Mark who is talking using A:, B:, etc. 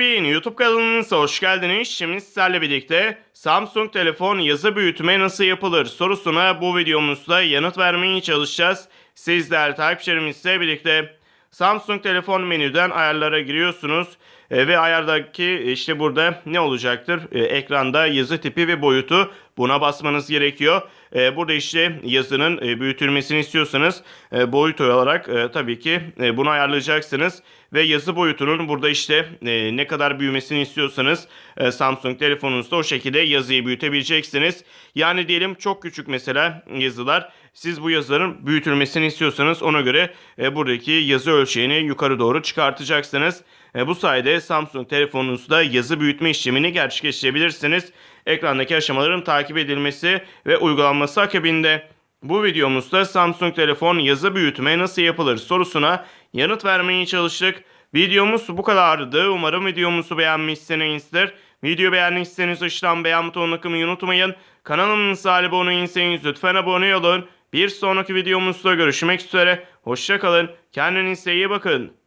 A: Yeni bir YouTube kanalınıza hoş geldiniz. Şimdi sizlerle birlikte Samsung telefon yazı büyütme nasıl yapılır sorusuna bu videomuzda yanıt vermeye çalışacağız. Sizler takipçilerimizle birlikte Samsung telefon menüden ayarlara giriyorsunuz E, ve ayardaki işte burada ne olacaktır? E, ekranda yazı tipi ve boyutu buna basmanız gerekiyor. E, burada işte yazının e, büyütülmesini istiyorsanız e, boyut olarak e, tabii ki bunu ayarlayacaksınız ve yazı boyutunun burada işte ne kadar büyümesini istiyorsanız Samsung telefonunuzda o şekilde yazıyı büyütebileceksiniz. Yani diyelim çok küçük mesela yazılar siz bu yazıların büyütülmesini istiyorsanız ona göre buradaki yazı ölçeğini yukarı doğru çıkartacaksınız. E, bu sayede Samsung telefonunuzda yazı büyütme işlemini gerçekleştirebilirsiniz. Ekrandaki aşamaların takip edilmesi ve uygulanması akabinde bu videomuzda Samsung telefon yazı büyütme nasıl yapılır sorusuna yanıt vermeye çalıştık. Videomuz bu kadardı. Umarım videomuzu beğenmişsinizdir. Video beğendiyseniz aşağıdan beğen butonuna kılmayı unutmayın. Kanalımıza abone değilseniz lütfen abone olun. Bir sonraki videomuzda görüşmek üzere. Hoşçakalın. Kendinize iyi bakın.